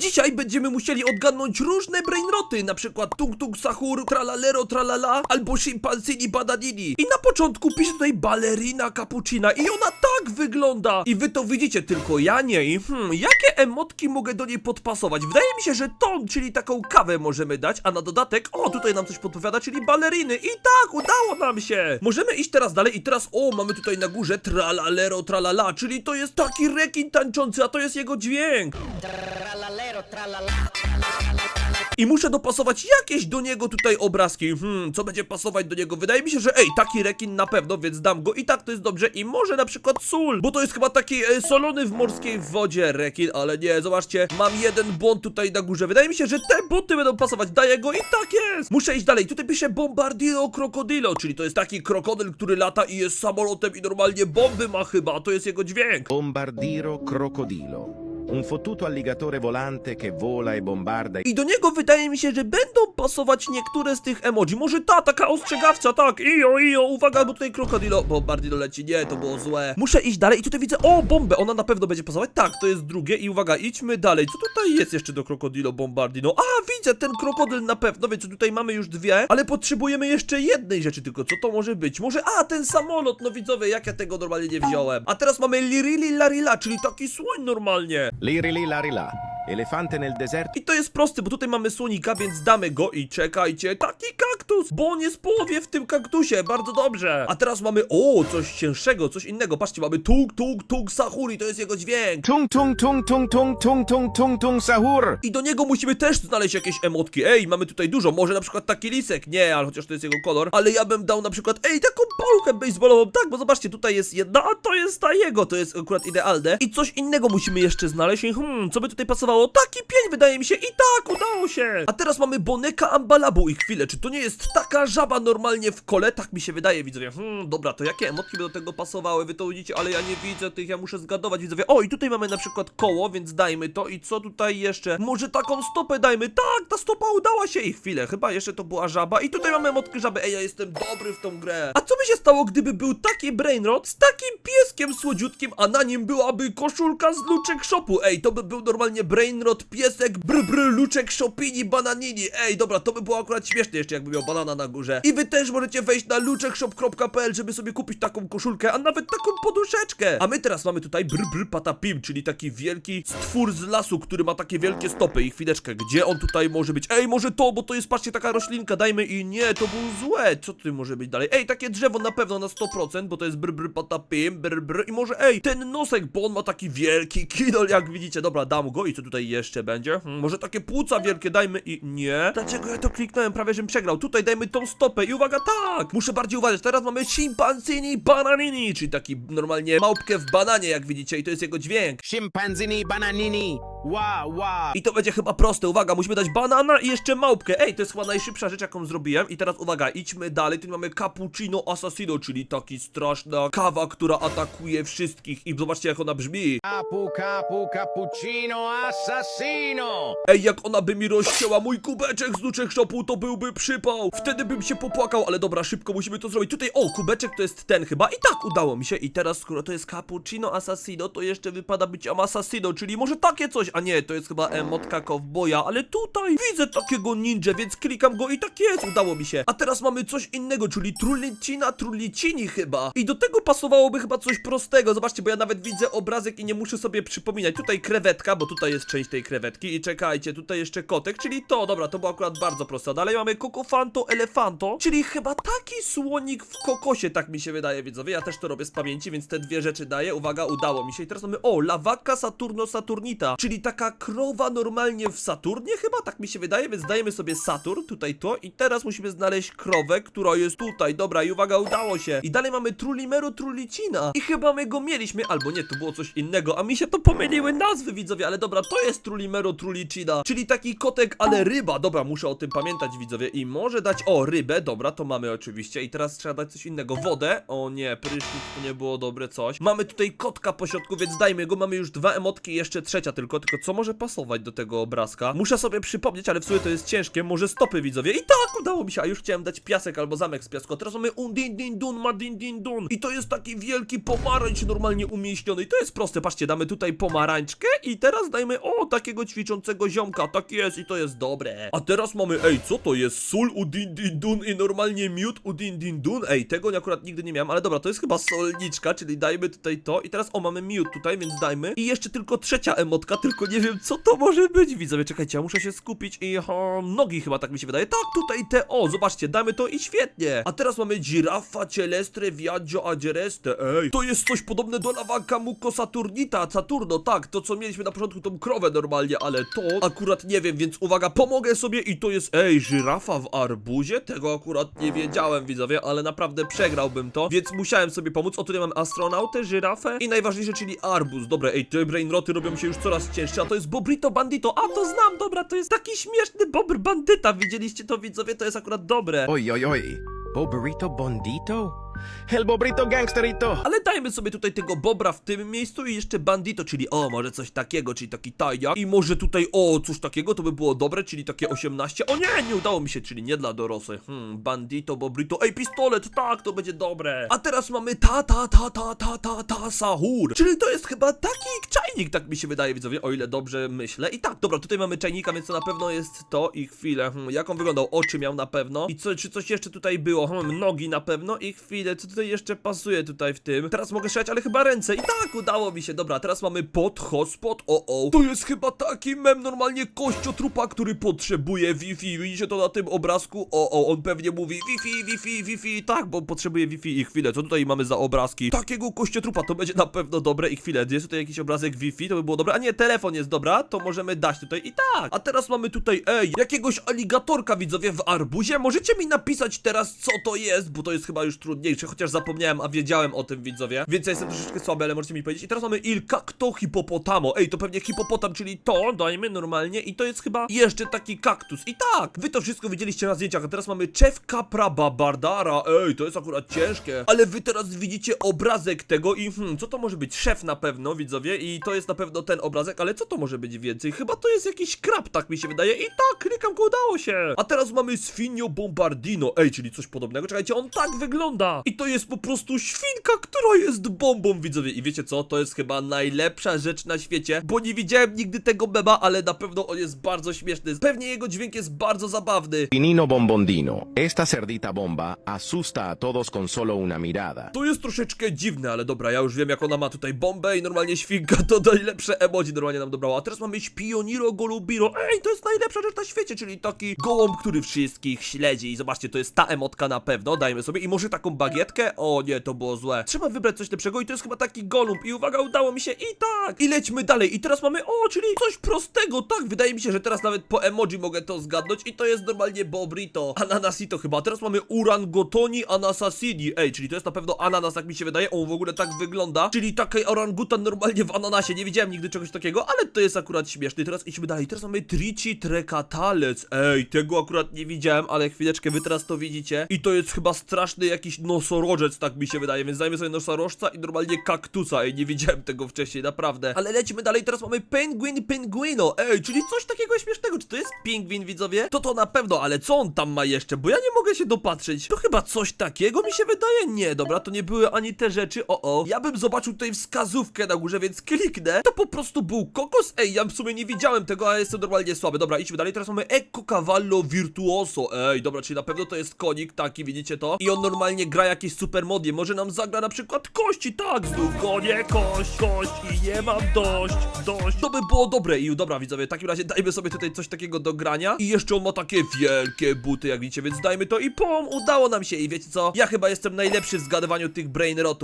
Dzisiaj będziemy musieli odgadnąć różne brainroty, na przykład tung tung sahur, tralalero tralala, albo szimpanzini bananini. I na początku pisze tutaj balerina cappuccina i ona tak wygląda. I wy to widzicie, tylko ja nie. Hmm, jakie emotki mogę do niej podpasować? Wydaje mi się, że tą, czyli taką kawę możemy dać, a na dodatek, o, tutaj nam coś podpowiada, czyli baleriny. I tak, udało nam się. Możemy iść teraz dalej i teraz, o, mamy tutaj na górze tralalero tralala, czyli to jest taki rekin tańczący, a to jest jego dźwięk. Tralalero. I muszę dopasować jakieś do niego tutaj obrazki. Hmm, co będzie pasować do niego? Wydaje mi się, że ej, taki rekin na pewno, więc dam go i tak to jest dobrze. I może na przykład sól, bo to jest chyba taki e, solony w morskiej wodzie rekin, ale nie, zobaczcie, mam jeden błąd tutaj na górze. Wydaje mi się, że te buty będą pasować. Daję go i tak jest. Muszę iść dalej. Tutaj pisze Bombardiro Crocodilo, czyli to jest taki krokodyl, który lata i jest samolotem i normalnie bomby ma chyba. To jest jego dźwięk. Bombardiro crocodilo. Un fottuto alligatore volante che vola e bombarda i do niego wydaje mi się, że będą pasować niektóre z tych emoji. Może ta, taka ostrzegawcza, tak. Ijo, ijo, uwaga, bo tutaj krokodilo. Bo Bardilo leci, nie, to było złe. Muszę iść dalej i tutaj widzę, o, bombę, ona na pewno będzie pasować. Tak, to jest drugie i uwaga, idźmy dalej. Co tutaj jest jeszcze do krokodilo bombardino? A, widzę, ten krokodyl na pewno, więc tutaj mamy już dwie, ale potrzebujemy jeszcze jednej rzeczy tylko. Co to może być? Może, a, ten samolot, no widzowie, jak ja tego normalnie nie wziąłem. A teraz mamy lirili larila, czyli taki słoń normalnie. Lirili Larila Elefante nel deserto. I to jest proste, bo tutaj mamy słonika, więc damy go i czekajcie, taki kaktus, bo on jest połowie w tym kaktusie, bardzo dobrze. A teraz mamy, o, coś cięższego, coś innego, patrzcie, mamy tung, tung, tung, sahuri, to jest jego dźwięk. Tung tung tung tung tung tung tung tung tung sahur. I do niego musimy też znaleźć jakieś emotki. Ej, mamy tutaj dużo, może na przykład taki lisek, nie, ale chociaż to jest jego kolor, ale ja bym dał na przykład, ej, taką pałkę baseballową, tak, bo zobaczcie, tutaj jest jedna, a to jest ta jego, to jest akurat idealne. I coś innego musimy jeszcze znaleźć, i hmm, co by tutaj pasowało? Taki pień wydaje mi się, i tak, udało się. A teraz mamy Boneka Ambalabu i chwilę, czy to nie jest taka żaba normalnie w kole? Tak mi się wydaje, widzowie. Hmm, dobra, to jakie emotki by do tego pasowały? Wy to widzicie, ale ja nie widzę tych, ja muszę zgadować, widzowie. O, i tutaj mamy na przykład koło, więc dajmy to. I co tutaj jeszcze? Może taką stopę dajmy? Tak, ta stopa udała się i chwilę, chyba jeszcze to była żaba. I tutaj mamy emotkę żaby. Ej, ja jestem dobry w tą grę. A co by się stało, gdyby był taki brainrot z takim pieskiem słodziutkim, a na nim byłaby koszulka z luczek shopu? Ej, to by był normalnie brainrot, piesek, br br, luczek shopini, bananini. Ej, dobra, to by było akurat śmieszne jeszcze, jakby miał banana na górze. I wy też możecie wejść na luczekshop.pl, żeby sobie kupić taką koszulkę, a nawet taką poduszeczkę. A my teraz mamy tutaj br br patapim, czyli taki wielki stwór z lasu, który ma takie wielkie stopy. I chwileczkę, gdzie on tutaj może być? Ej, może to, bo to jest, patrzcie, taka roślinka, dajmy i nie, to było złe. Co tutaj może być dalej? Ej, takie drzewo na pewno na 100%, bo to jest br br patapim, br br i może, ej, ten nosek, bo on ma taki wielki kidol, jak widzicie. Dobra, dam go i co tutaj jeszcze będzie? Hmm, może takie płuca wielkie dajmy i nie. Dlaczego ja to kliknąłem? Prawie, żebym przegrał. Tutaj dajmy tą stopę i uwaga, tak! Muszę bardziej uważać. Teraz mamy chimpanzini bananini, czyli taki normalnie małpkę w bananie, jak widzicie, i to jest jego dźwięk. Scimpanzini bananini. Wow wow. I to będzie chyba proste, uwaga, musimy dać banana i jeszcze małpkę. Ej, to jest chyba najszybsza rzecz, jaką zrobiłem. I teraz uwaga, idźmy dalej. Tu mamy cappuccino assassino, czyli taki straszna kawa, która atakuje wszystkich. I zobaczcie, jak ona brzmi. Capu capu cappuccino assassino. Ej, jak ona by mi rozcięła mój kubeczek z nuczek shopu, to byłby przypał. Wtedy bym się popłakał, ale dobra, szybko musimy to zrobić. Tutaj, o, kubeczek to jest ten chyba. I tak udało mi się. I teraz, skoro to jest cappuccino assassino, to jeszcze wypada być assassino, czyli może takie coś. A nie, to jest chyba emotka kowboja, ale tutaj widzę takiego ninja, więc klikam go i tak jest, udało mi się. A teraz mamy coś innego, czyli trulicina trulicini chyba. I do tego pasowałoby chyba coś prostego. Zobaczcie, bo ja nawet widzę obrazek i nie muszę sobie przypominać. Tutaj krewetka, bo tutaj jest część tej krewetki. I czekajcie, tutaj jeszcze kotek, czyli to, dobra, to było akurat bardzo proste. Dalej mamy kokofanto elefanto, czyli chyba taki słonik w kokosie, tak mi się wydaje, widzowie. Ja też to robię z pamięci, więc te dwie rzeczy daję. Uwaga, udało mi się. I teraz mamy, o, lawaka Saturno Saturnita, czyli taka krowa normalnie w Saturnie chyba, tak mi się wydaje, więc dajemy sobie Saturn, tutaj to. I teraz musimy znaleźć krowę, która jest tutaj. Dobra, i uwaga, udało się. I dalej mamy Trulimero Trulicina. I chyba my go mieliśmy, albo nie, to było coś innego, a mi się to pomyliły nazwy, widzowie, ale dobra, to jest Trulimero Trulicina, czyli taki kotek, ale ryba. Dobra, muszę o tym pamiętać, widzowie. I może dać, o, rybę, dobra, to mamy oczywiście. I teraz trzeba dać coś innego. Wodę, o nie, prysznic to nie było dobre coś. Mamy tutaj kotka po środku, więc dajmy go. Mamy już dwa emotki, jeszcze trzecia tylko, tylko co może pasować do tego obrazka? Muszę sobie przypomnieć, ale w sumie to jest ciężkie, może stopy widzowie. I tak, udało mi się, a już chciałem dać piasek albo zamek z piasku. A teraz mamy un din din dun ma din din dun. I to jest taki wielki pomarańcz normalnie umieśniony. I to jest proste, patrzcie, damy tutaj pomarańczkę i teraz dajmy, o, takiego ćwiczącego ziomka. Tak jest i to jest dobre. A teraz mamy, ej, co to jest? Sól u din din dun i normalnie miód u din din dun. Ej, tego akurat nigdy nie miałem, ale dobra, to jest chyba solniczka, czyli dajmy tutaj to i teraz, o, mamy miód tutaj, więc dajmy. I jeszcze tylko trzecia emotka, tylko nie wiem, co to może być, widzowie. Czekajcie, ja muszę się skupić i ha, nogi chyba tak mi się wydaje. Tak, tutaj te, o, zobaczcie, damy to i świetnie. A teraz mamy girafa, cielestre, viaggio, agereste. Ej, to jest coś podobne do lawanka muko saturnita, Saturno, tak, to co mieliśmy na początku, tą krowę normalnie, ale to akurat nie wiem, więc uwaga, pomogę sobie i to jest, ej, żyrafa w arbuzie? Tego akurat nie wiedziałem, widzowie, ale naprawdę przegrałbym to, więc musiałem sobie pomóc. O, tutaj mam astronautę, żyrafę i najważniejsze, czyli arbuz. Dobra, ej, te brainroty robią się już coraz cięższe, a to jest Bobrito Bandito. A, to znam, dobra, to jest taki śmieszny Bobr Bandyta. Widzieliście to, widzowie? To jest akurat dobre. Oj, oj, oj. ¿Bobrito Bondito? El Bobrito Gangsterito. Ale dajmy sobie tutaj tego Bobra w tym miejscu i jeszcze Bandito, czyli o, może coś takiego, czyli taki tajak. I może tutaj, o, coś takiego, to by było dobre, czyli takie 18. O nie, nie udało mi się, czyli nie dla dorosłych. Hmm, Bandito, Bobrito. Ej, pistolet, tak, to będzie dobre. A teraz mamy ta, ta, ta, ta, ta, ta, ta, sahur. Czyli to jest chyba taki czajnik, tak mi się wydaje, widzowie, o ile dobrze myślę. I tak, dobra, tutaj mamy czajnika, więc to na pewno jest to i chwilę. Hmm, jak on wyglądał? Oczy miał na pewno. I co, czy coś jeszcze tutaj było? Hmm, nogi na pewno i chwilę, co tutaj jeszcze pasuje tutaj w tym? Teraz mogę strzelać, ale chyba ręce. I tak, udało mi się. Dobra, teraz mamy pod hotspot. O, o. To jest chyba taki mem normalnie kościotrupa, który potrzebuje Wi-Fi. Widzicie to na tym obrazku? O, o, on pewnie mówi Wi-Fi, Wi-Fi, Wi-Fi. Tak, bo potrzebuje Wi-Fi i chwilę. Co tutaj mamy za obrazki? Takiego kościotrupa, to będzie na pewno dobre i chwilę. Jest tutaj jakiś obrazek Wi-Fi, to by było dobre. A nie, telefon jest dobra, to możemy dać tutaj i tak. A teraz mamy tutaj, ej, jakiegoś aligatorka widzowie w arbuzie. Możecie mi napisać teraz, co to jest, bo to jest chyba już trudniejsze, chociaż zapomniałem, a wiedziałem o tym widzowie. Więc ja jestem troszeczkę słaby, ale możecie mi powiedzieć. I teraz mamy il cacto hipopotamo. Ej, to pewnie hipopotam, czyli to, dajmy normalnie. I to jest chyba jeszcze taki kaktus. I tak, wy to wszystko widzieliście na zdjęciach. A teraz mamy Chef Capra Babardara. Ej, to jest akurat ciężkie. Ale wy teraz widzicie obrazek tego i hmm, co to może być? Szef na pewno, widzowie. I to jest na pewno ten obrazek, ale co to może być więcej? Chyba to jest jakiś krab, tak mi się wydaje. I tak, klikam, go udało się. A teraz mamy Sfinio Bombardino. Ej, czyli coś podobnego. Czekajcie, on tak wygląda. I to jest po prostu świnka, która jest bombą, widzowie. I wiecie co? To jest chyba najlepsza rzecz na świecie, bo nie widziałem nigdy tego beba, ale na pewno on jest bardzo śmieszny. Pewnie jego dźwięk jest bardzo zabawny. Finino Bombondino. Esta cerdita bomba asusta a todos con solo una mirada. To jest troszeczkę dziwne, ale dobra, ja już wiem jak ona ma tutaj bombę i normalnie świnka to najlepsze emoji normalnie nam dobrała. A teraz mamy Śpioniro Golubiro. Ej, to jest najlepsza rzecz na świecie, czyli taki gołąb, który wszystkich śledzi. I zobaczcie, to jest ta emotka na pewno, dajmy sobie. I może taką bagietkę? O nie, to było złe. Trzeba wybrać coś lepszego i to jest chyba taki golub. I uwaga, udało mi się i tak. I lećmy dalej. I teraz mamy, o, czyli coś prostego. Tak, wydaje mi się, że teraz nawet po emoji mogę to zgadnąć. I to jest normalnie Bobrito. Ananasito chyba. Teraz mamy Urangotoni Anasasini. Ej, czyli to jest na pewno ananas, tak mi się wydaje. On w ogóle tak wygląda. Czyli taki orangutan normalnie w ananasie. Nie widziałem nigdy czegoś takiego, ale to jest akurat śmieszne. Teraz idźmy dalej. Teraz mamy Trici Trecatalec. Ej, tego akurat nie widziałem, ale chwileczkę, wy teraz to widzicie. I to jest chyba straszny jakiś nosorożec, tak mi się wydaje. Więc dajmy sobie nosorożca i normalnie kaktusa. Ej, nie widziałem tego wcześniej, naprawdę. Ale lecimy dalej. Teraz mamy Penguin Penguino. Ej, czyli coś takiego śmiesznego. Czy to jest pingwin, widzowie? To to na pewno, ale co on tam ma jeszcze? Bo ja nie mogę się dopatrzeć. To chyba coś takiego mi się wydaje? Nie, dobra, to nie były ani te rzeczy. O, o. Ja bym zobaczył tutaj wskazówkę na górze, więc kliknę. To po prostu był kokos. Ej, ja w sumie nie widziałem tego, a jestem normalnie słaby. Dobra, idźmy dalej. Teraz mamy Ecco Cavallo Virtuoso. Ej, dobra, czyli na pewno to jest konik, taki, widzicie to? I on normalnie gra jakieś super modie. Może nam zagra na przykład kości, tak, znów konie, kość, kość i nie mam dość, dość. To by było dobre i dobra, widzowie, w takim razie dajmy sobie tutaj coś takiego do grania. I jeszcze on ma takie wielkie buty, jak widzicie, więc dajmy to i pom, udało nam się. I wiecie co? Ja chyba jestem najlepszy w zgadywaniu tych brainrotów.